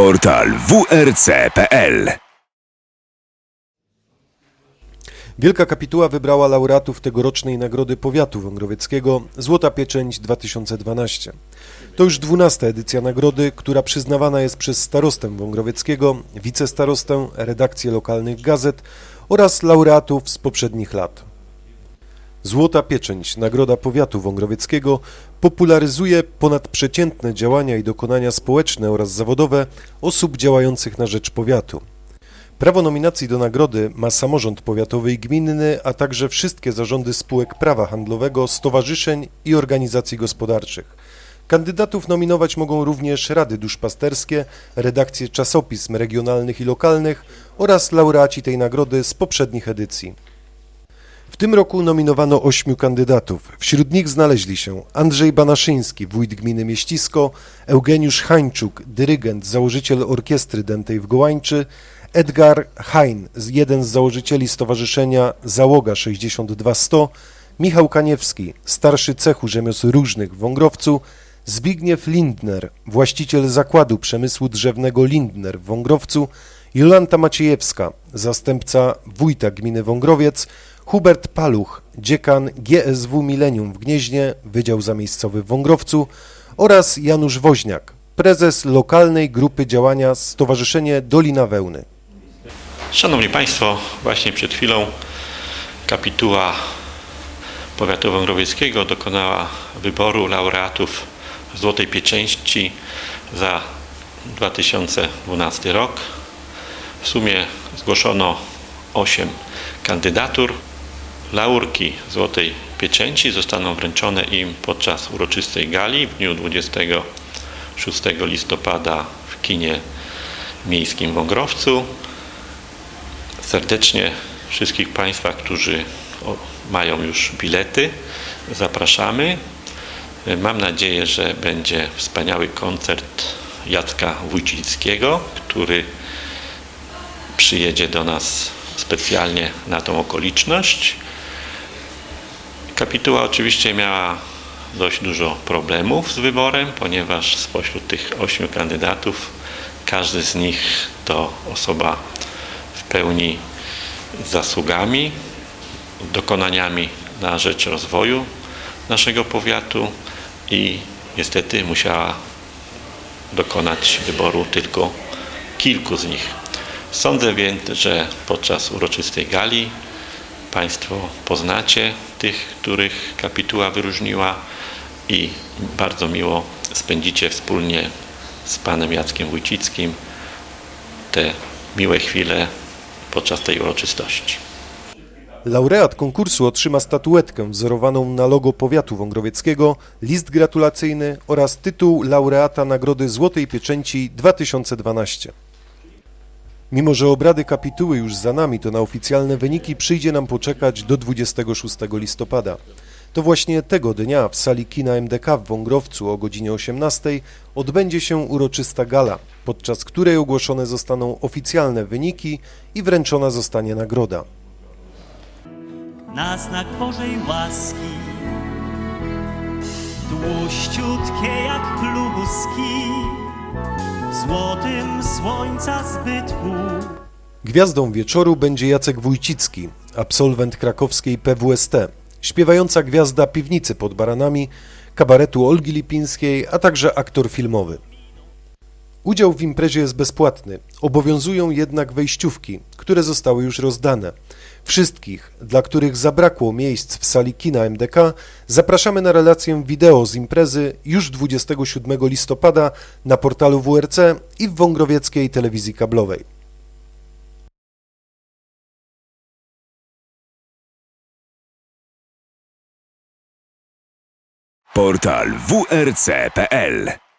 Portal wrc.pl Wielka Kapituła wybrała laureatów tegorocznej Nagrody Powiatu Wągrowieckiego Złota Pieczęć 2012. To już dwunasta edycja nagrody, która przyznawana jest przez starostę Wągrowieckiego, wicestarostę, redakcję lokalnych gazet oraz laureatów z poprzednich lat. Złota Pieczęć, Nagroda Powiatu Wągrowieckiego, popularyzuje ponadprzeciętne działania i dokonania społeczne oraz zawodowe osób działających na rzecz powiatu. Prawo nominacji do nagrody ma samorząd powiatowy i gminny, a także wszystkie zarządy spółek prawa handlowego, stowarzyszeń i organizacji gospodarczych. Kandydatów nominować mogą również rady duszpasterskie, redakcje czasopism regionalnych i lokalnych oraz laureaci tej nagrody z poprzednich edycji. W tym roku nominowano ośmiu kandydatów. Wśród nich znaleźli się Andrzej Banaszyński, wójt gminy Mieścisko, Eugeniusz Hańczuk, dyrygent, założyciel orkiestry dętej w Gołańczy, Edgar Hein, jeden z założycieli stowarzyszenia Załoga 62100, Michał Kaniewski, starszy cechu rzemiosł różnych w Wągrowcu, Zbigniew Lindner, właściciel zakładu przemysłu drzewnego Lindner w Wągrowcu, Jolanta Maciejewska, zastępca wójta gminy Wągrowiec, Hubert Paluch, dziekan GSW Milenium w Gnieźnie, Wydział Zamiejscowy w Wągrowcu oraz Janusz Woźniak, prezes lokalnej grupy działania Stowarzyszenie Dolina Wełny. Szanowni Państwo, właśnie przed chwilą kapituła powiatu wągrowieckiego dokonała wyboru laureatów Złotej Pieczęści za 2012 rok. W sumie zgłoszono 8 kandydatur. Laurki Złotej Pieczęci zostaną wręczone im podczas uroczystej gali w dniu 26 listopada w kinie miejskim w Wągrowcu serdecznie wszystkich Państwa, którzy mają już bilety, zapraszamy. Mam nadzieję, że będzie wspaniały koncert Jacka Wójcickiego, który przyjedzie do nas specjalnie na tą okoliczność. Kapituła oczywiście miała dość dużo problemów z wyborem, ponieważ spośród tych ośmiu kandydatów każdy z nich to osoba w pełni zasługami, dokonaniami na rzecz rozwoju naszego powiatu i niestety musiała dokonać wyboru tylko kilku z nich. Sądzę więc, że podczas uroczystej gali Państwo poznacie tych, których kapituła wyróżniła i bardzo miło spędzicie wspólnie z Panem Jackiem Wójcickim te miłe chwile podczas tej uroczystości. Laureat konkursu otrzyma statuetkę wzorowaną na logo powiatu wągrowieckiego, list gratulacyjny oraz tytuł laureata Nagrody Złotej Pieczęci 2012. Mimo, że obrady kapituły już za nami, to na oficjalne wyniki przyjdzie nam poczekać do 26 listopada. To właśnie tego dnia w sali kina MDK w Wągrowcu o godzinie 18 odbędzie się uroczysta gala, podczas której ogłoszone zostaną oficjalne wyniki i wręczona zostanie nagroda. na znak Bożej łaski. Tłuściutkie jak kluski, w złotym słońca zbytku. Gwiazdą wieczoru będzie Jacek Wójcicki, absolwent krakowskiej PWST, śpiewająca gwiazda piwnicy pod baranami, kabaretu Olgi Lipińskiej, a także aktor filmowy. Udział w imprezie jest bezpłatny, obowiązują jednak wejściówki, które zostały już rozdane. Wszystkich, dla których zabrakło miejsc w sali kina MDK, zapraszamy na relację wideo z imprezy już 27 listopada na portalu WRC i w Wągrowieckiej Telewizji Kablowej. Portal wrc.pl